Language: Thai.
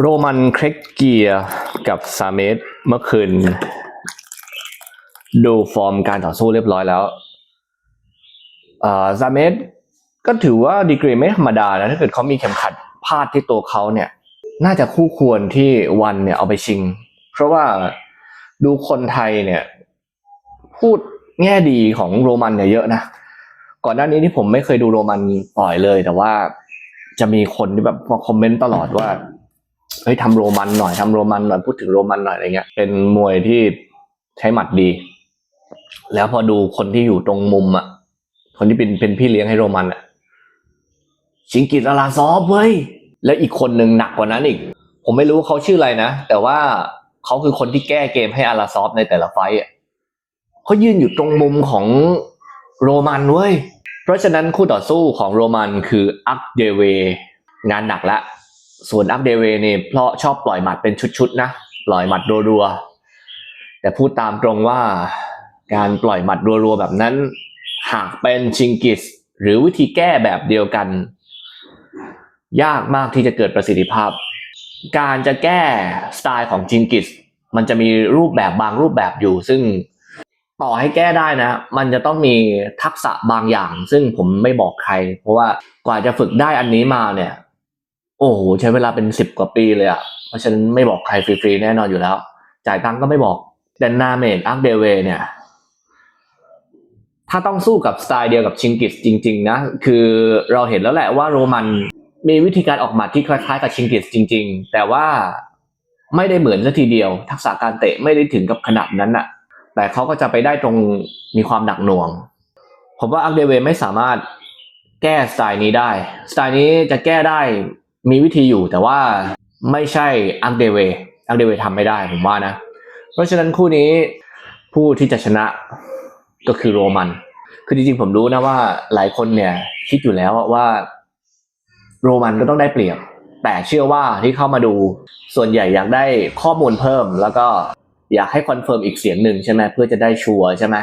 โรมันเครกเกียร์กับซาเมสเมื่อคืน ดูฟอร์มการต่อสู้เรียบร้อยแล้วซาเมสก็ถือว่าดีกรีไม่ธรรมดานะถ้าเกิดเขามีเข็มขัดพาดที่ตัวเขาเนี่ย น่าจะคู่ควรที่วันเนี่ยเอาไปชิง เพราะว่าดูคนไทยเนี่ย พูดแง่ดีของโรมันเนี่ยเยอะนะก่อนหน้านี้ที่ผมไม่เคยดูโรมันต่อยเลย แต่ว่าจะมีคนที่แบบมาคอมเมนต์ตลอดว่า เฮ้ยทำโรมันหน่อยทำโรมันหน่อยพูดถึงโรมันหน่อยอะไรเงี้ยเป็นมวยที่ใช้หมัดดี แล้วพอดูคนที่อยู่ตรงมุมอะคนที่เป็นเป็นพี่เลี้ยงให้โรมันอะชิงกิตอาราซอฟเว้ยแล้วอีกคนหนึ่งหนักกว่านั้นอีก ผมไม่รู้เขาชื่ออะไรนะ แต่ว่าเขาคือคนที่แก้เกมให้อาราซอฟในแต่ละไฟต์อะเขายืนอยู่ตรงมุมของโรมันเว้ย เพราะฉะนั้นคู่ต่อสู้ของโรมันคืออักเดเว งานหนักละ ส่วนอักเดเวเนี่ยเพราะชอบปล่อยหมัดเป็นชุดๆนะปล่อยหมัดรัวๆแต่พูดตามตรงว่าการปล่อยหมัดรัวๆแบบนั้น หากเป็นชิงกิส หรือวิธีแก้แบบเดียวกัน ยากมากที่จะเกิดประสิทธิภาพ การจะแก้สไตล์ของจิงกิส มันจะมีรูปแบบบางรูปแบบอยู่ ซึ่งต่อให้แก้ได้นะ มันจะต้องมีทักษะบางอย่าง ซึ่งผมไม่บอกใคร เพราะว่ากว่าจะฝึกได้อันนี้มาเนี่ย โอ้โหใช้เวลาเป็นสิบกว่าปีเลยอะ่ะ เพราะฉะนั้นไม่บอกใครฟรีๆแน่นอนอยู่แล้ว จ่ายตังก็ไม่บอกแต่นาเมดอักเดเวเนี่ย ถ้าต้องสู้กับสไตล์เดียวกับชิงกิสจริง ๆ นะ คือเราเห็นแล้วแหละว่าโรมันมีวิธีการออกหมัดที่คล้ายๆกับชิงกิสจริง ๆ แต่ว่าไม่ได้เหมือนสัทีเดียว ทักษะการเตะไม่ได้ถึงกับขนาดนั้นน่ะแต่เขาก็จะไปได้ตรงมีความหนักหน่วง ผมว่าอักเดเวไม่สามารถแก้สไตล์นี้ได้ สไตล์นี้จะแก้ได้ มีวิธีอยู่แต่ว่าไม่ใช่อักเดเวอักเดเวทำไม่ได้ผมว่านะ เพราะฉะนั้นคู่นี้ผู้ที่จะชนะก็คือโรมัน คือจริงๆผมรู้นะว่าหลายคนเนี่ยคิดอยู่แล้วว่าโรมันก็ต้องได้เปรียบ แต่เชื่อว่าที่เข้ามาดูส่วนใหญ่อยากได้ข้อมูลเพิ่ม แล้วก็อยากให้คอนเฟิร์มอีกเสียงหนึ่งใช่ไหมเพื่อจะได้ชัวร์ใช่ไหม